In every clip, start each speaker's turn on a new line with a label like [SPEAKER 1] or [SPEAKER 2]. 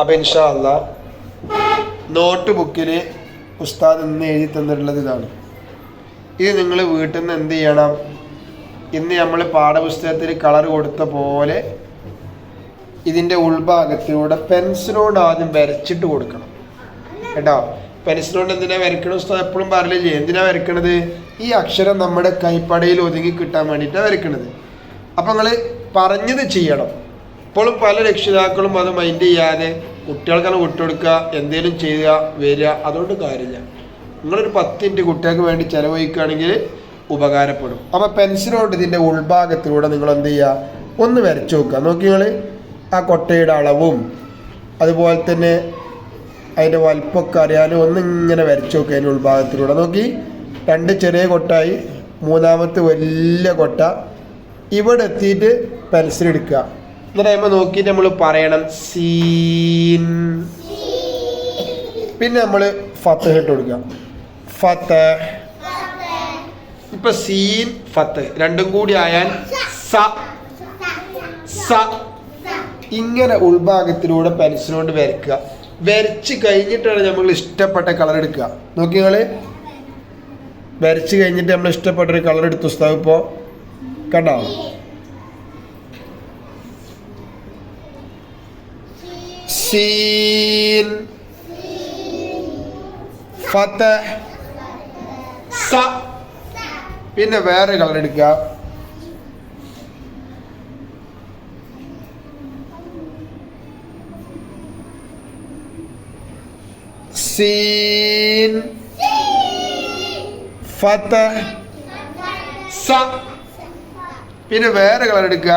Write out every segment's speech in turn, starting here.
[SPEAKER 1] അപ്പം ഇൻഷാ അല്ല നോട്ട് ബുക്കിൽ ഉസ്താദ് ഇന്ന് എഴുതി തന്നിട്ടുള്ളത് ഇതാണ്. ഇത് നിങ്ങൾ വീട്ടിൽ നിന്ന് എന്ത് ചെയ്യണം? ഇന്ന് നമ്മൾ പാഠപുസ്തകത്തിൽ കളർ കൊടുത്ത പോലെ ഇതിന്റെ ഉൾഭാഗത്തിലൂടെ പെൻസിലോട് ആദ്യം വരച്ചിട്ട് കൊടുക്കണം. കേട്ടോ? പെൻസിലോണ്ട് എന്തിനാ വരയ്ക്കണം ഉസ്താദ്? എപ്പോഴും പറയില്ലേ എന്തിനാ വരയ്ക്കണത്? ഈ അക്ഷരം നമ്മുടെ കൈപ്പടയിൽ ഒതുങ്ങി കിട്ടാൻ വേണ്ടിയിട്ടാണ് വരയ്ക്കണത്. അപ്പം നിങ്ങൾ പറഞ്ഞത് ചെയ്യണം. ഇപ്പോഴും പല രക്ഷിതാക്കളും അത് മൈൻഡ് ചെയ്യാതെ കുട്ടികൾക്കാണ് വിട്ടുകൊടുക്കുക എന്തെങ്കിലും ചെയ്യുക വരിക അതുകൊണ്ട് കാര്യമില്ല. നിങ്ങളൊരു പത്ത് മിനിറ്റ് കുട്ടികൾക്ക് വേണ്ടി ചിലവഴിക്കുകയാണെങ്കിൽ ഉപകാരപ്പെടും. അപ്പോൾ പെൻസിലോട്ട് ഇതിന്റെ ഉൾഭാഗത്തിലൂടെ നിങ്ങൾ എന്ത് ചെയ്യുക? ഒന്ന് വരച്ചു നോക്കുക നോക്കി നിങ്ങൾ ആ കൊട്ടയുടെ അളവും അതുപോലെ തന്നെ അതിന്റെ വലിപ്പമൊക്കെ അറിയാനും ഒന്ന് ഇങ്ങനെ വരച്ചു നോക്കുക അതിന്റെ ഉൾഭാഗത്തിലൂടെ. നോക്കി രണ്ട് ചെറിയ കൊട്ടായി മൂന്നാമത്തെ വലിയ കൊട്ട. ഇവിടെ എത്തിയിട്ട് പെൻസിൽ എടുക്കുക. എന്നിട്ട് നമ്മൾ നോക്കിയിട്ട് നമ്മൾ പറയണം സീൻ. പിന്നെ നമ്മൾ ഫത്ത് ഇട്ട് കൊടുക്കുക. ഫത്ത് ഇപ്പൊ സീൻ ഫത്ത് രണ്ടും കൂടി ആയാൽ സ. സ. ഇങ്ങനെ ഉൾഭാഗത്തിലൂടെ പെൻസിലുകൊണ്ട് വരയ്ക്കുക. വരച്ച് കഴിഞ്ഞിട്ടാണ് നമ്മൾ ഇഷ്ടപ്പെട്ട കളർ എടുക്കുക. നോക്കി നിങ്ങൾ വരച്ച് കഴിഞ്ഞിട്ട് നമ്മൾ ഇഷ്ടപ്പെട്ട ഒരു കളർ എടുത്തു പുസ്തകം ഇപ്പോൾ കണ്ടോ? സീൻ ഫത്ത് സ പിന്നെ വേറെ കളർ എടുക്കുക. സീൻ ഫത്ത് സ പിന്നെ വേറെ കളർ എടുക്കുക.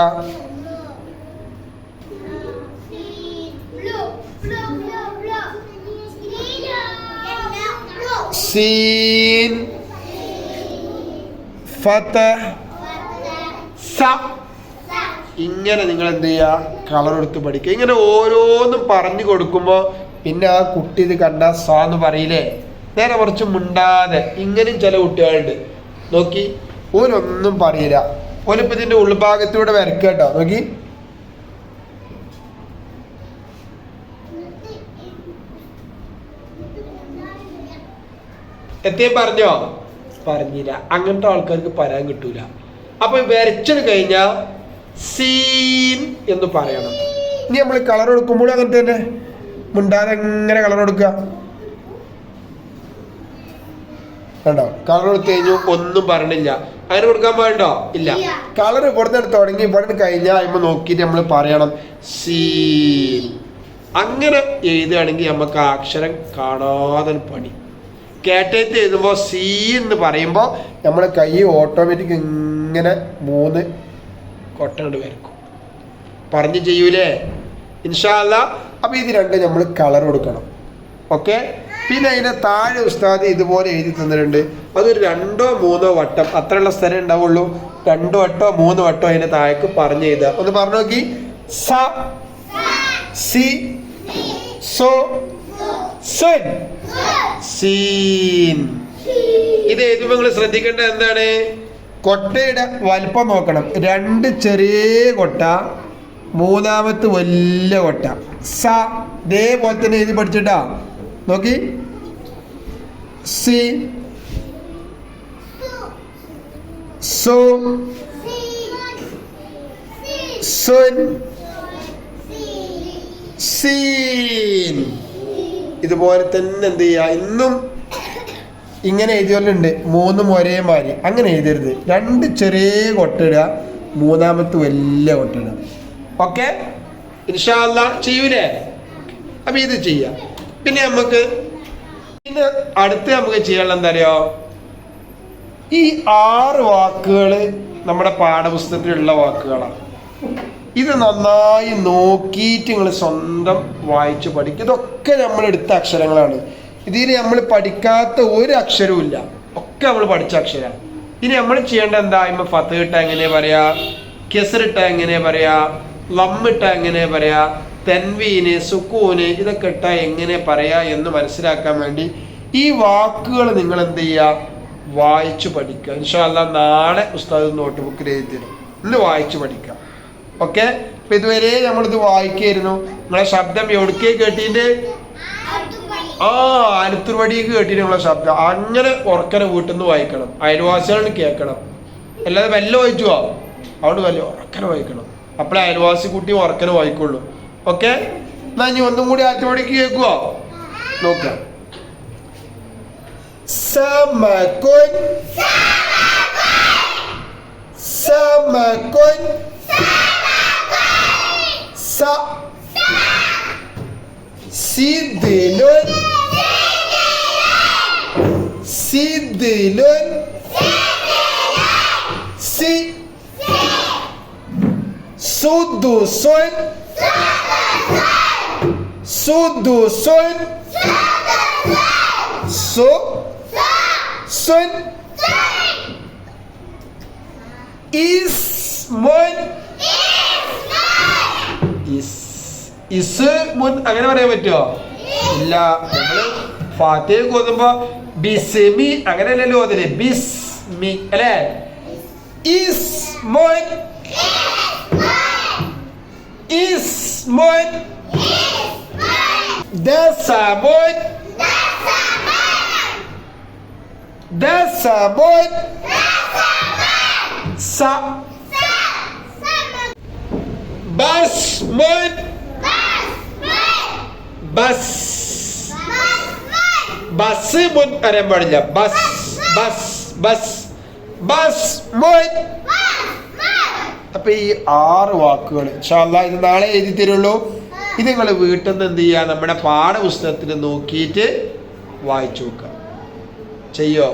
[SPEAKER 1] സീൻ ഫത്ത് സ ഇങ്ങനെ നിങ്ങൾ എന്ത് ചെയ്യുക കളർ എടുത്ത് പഠിക്കുക. ഇങ്ങനെ ഓരോന്നും പറഞ്ഞു കൊടുക്കുമ്പോൾ പിന്നെ ആ കുട്ടി ഇത് കണ്ട സ എന്ന് പറയില്ലേ? നേരെ കുറച്ച് മുണ്ടാതെ. ഇങ്ങനെയും ചില കുട്ടികളുണ്ട്. നോക്കി. ഓരൊന്നും പറയില്ല. ഓലിപ്പോ ഇതിന്റെ ഉൾഭാഗത്തൂടെ വരക്കുക നോക്കി. എത്തിയും പറഞ്ഞോ? പറഞ്ഞില്ല. അങ്ങനത്തെ ആൾക്കാർക്ക് പറയാൻ കിട്ടൂല. അപ്പൊ വരച്ചത് കഴിഞ്ഞാൽ സീൻ എന്ന് പറയണം. ഇനി നമ്മൾ കളർ കൊടുക്കുമ്പോഴും അങ്ങനെ തന്നെ. മുണ്ടാതെ എങ്ങനെ കളർ കൊടുക്കുക കണ്ടോ? കളർ കൊടുത്തു കഴിഞ്ഞു ഒന്നും പറഞ്ഞില്ല. അങ്ങനെ കൊടുക്കാൻ പാടുണ്ടോ? ഇല്ല. കളർ ഇവിടെ തുടങ്ങി ഇവിടെ കഴിഞ്ഞാൽ അതിമ്പോൾ നോക്കിയിട്ട് നമ്മൾ പറയണം. സീൻ. അങ്ങനെ എഴുതുകയാണെങ്കിൽ നമുക്ക് ആ അക്ഷരം കാണാതെ പണി. കേട്ടേത്ത് എഴുതുമ്പോൾ സി എന്ന് പറയുമ്പോൾ നമ്മുടെ കൈ ഓട്ടോമാറ്റിക് ഇങ്ങനെ മൂന്ന് കൊട്ടണ്ട് വരക്കും പറഞ്ഞു ചെയ്യൂലേ? ഇൻഷാല്ല അപ്പോൾ ഇത് രണ്ട് നമ്മൾ കളർ കൊടുക്കണം. ഓക്കെ പിന്നെ അതിന്റെ താഴെ ഉസ്താദ് ഇതുപോലെ എഴുതി തന്നിട്ടുണ്ട്. അതൊരു രണ്ടോ മൂന്നോ വട്ടം അത്രയുള്ള സ്ഥലം ഉണ്ടാവുള്ളൂ. രണ്ടോ വട്ടോ മൂന്ന് വട്ടോ അതിന്റെ താഴേക്ക് പറഞ്ഞു എഴുതുക. ഒന്ന് പറഞ്ഞു നോക്കി. സ സി സോ സെൻ. സീൻ. ഇത് എഴുതുമ്പോൾ നിങ്ങൾ ശ്രദ്ധിക്കേണ്ട എന്താണ്? കൊട്ടയുടെ വലിപ്പം നോക്കണം. രണ്ട് ചെറിയ കൊട്ട മൂന്നാമത്തെ വലിയ കൊട്ട. സ ഇതേപോലെ തന്നെ എഴുതി പഠിച്ചിട്ടാ. നോക്കി. സി. സോ. സുൻ. സീൻ. ഇതുപോലെ തന്നെ എന്ത് ചെയ്യുക ഇന്നും ഇങ്ങനെ എഴുതിയുണ്ട് മൂന്നും ഒരേ മാതിരി. അങ്ങനെ എഴുതരുത്. രണ്ട് ചെറിയ കൊട്ടിടുക മൂന്നാമത്തെ വലിയ കൊട്ടിടുക ഓക്കെ? ഇൻഷാല്ല ചെയ്യൂലേ? അപ്പം ഇത് ചെയ്യാം. പിന്നെ നമുക്ക് പിന്നെ അടുത്ത് നമുക്ക് ചെയ്യാനുള്ള എന്താ അറിയോ? ഈ ആറ് വാക്കുകൾ നമ്മുടെ പാഠപുസ്തകത്തിലുള്ള വാക്കുകളാണ്. ഇത് നന്നായി നോക്കിയിട്ട് നിങ്ങൾ സ്വന്തം വായിച്ച് പഠിക്കും. ഇതൊക്കെ നമ്മൾ എടുത്ത അക്ഷരങ്ങളാണ്. ഇതിൽ നമ്മൾ പഠിക്കാത്ത ഒരു അക്ഷരവും ഇല്ല. ഒക്കെ നമ്മൾ പഠിച്ച അക്ഷരമാണ് ഇനി നമ്മൾ ചെയ്യേണ്ട എന്താ ഇമ്മ ഫത്ത് ഇട്ട എങ്ങനെ പറയാ? കെസറിട്ട എങ്ങനെ പറയാ? ലമ്മിട്ട എങ്ങനെ പറയാ? തെൻവീന് സുക്കൂന് ഇതൊക്കെ ഇട്ട എങ്ങനെ പറയാ എന്ന് മനസ്സിലാക്കാൻ വേണ്ടി ഈ വാക്കുകൾ നിങ്ങൾ എന്ത് ചെയ്യുക വായിച്ചു പഠിക്കുക. ഇൻഷാല്ല നാളെ ഉസ്താദ് നോട്ട് ബുക്കിൽ എഴുതി ഇന്ന് വായിച്ചു പഠിക്കുക ഓക്കെ? അപ്പൊ ഇതുവരെ നമ്മളിത് വായിക്കായിരുന്നു. നിങ്ങളെ ശബ്ദം എവിടേക്ക് കേട്ടിട്ട് ആ ആലത്തൂർവടിക്ക് കേട്ടിട്ട് നമ്മളെ ശബ്ദം. അങ്ങനെ ഉറക്കനെ വീട്ടിൽ നിന്ന് വായിക്കണം. അയൽവാസികളിൽ കേൾക്കണം. അല്ലാതെ വല്ല വായിച്ചുവോ അവിടെ വല്ല ഉറക്കനെ വായിക്കണം. അപ്പോഴേ അയൽവാസി കുട്ടി ഉറക്കനെ വായിക്കുള്ളൂ. ഓക്കെ? എന്നാ ഇനി ഒന്നും കൂടി ആറ്റുപടിക്ക് കേൾക്കുവോ? നോക്കാം. സമകൊൻ സിദിലുൻ സി സുദുസുൻ സുദുസുൻ സു സുൻ ഇസ്മുൻ ഇസ് ഇസ് മുൻ അങ്ങനെ പറയാൻ പറ്റുമോ ഇല്ല. നമ്മൾ ഫാത്തിഹ ബിസ്മി അങ്ങനെയല്ലല്ലോ ഓതല് ബിസ്മി അല്ലേ ഇസ്മുൻ ഇസ്മുൻ ദസമുൻ ദസമുൻ സ ബസ്മുൻ ബസ് ബസ് മുൻ വരാൻ പാടില്ല ബസ് ബസ് ബസ് ബസ് മുൻ അപ്പൊ ഈ ആറ് വാക്കുകൾ ഇത് നാളെ എഴുതി തരുള്ളൂ. ഇത് നിങ്ങൾ വീട്ടിൽ നിന്ന് എന്ത് ചെയ്യുക? നമ്മുടെ പാഠപുസ്തകത്തിൽ നോക്കിയിട്ട് വായിച്ചു നോക്കുക. ചെയ്യോ?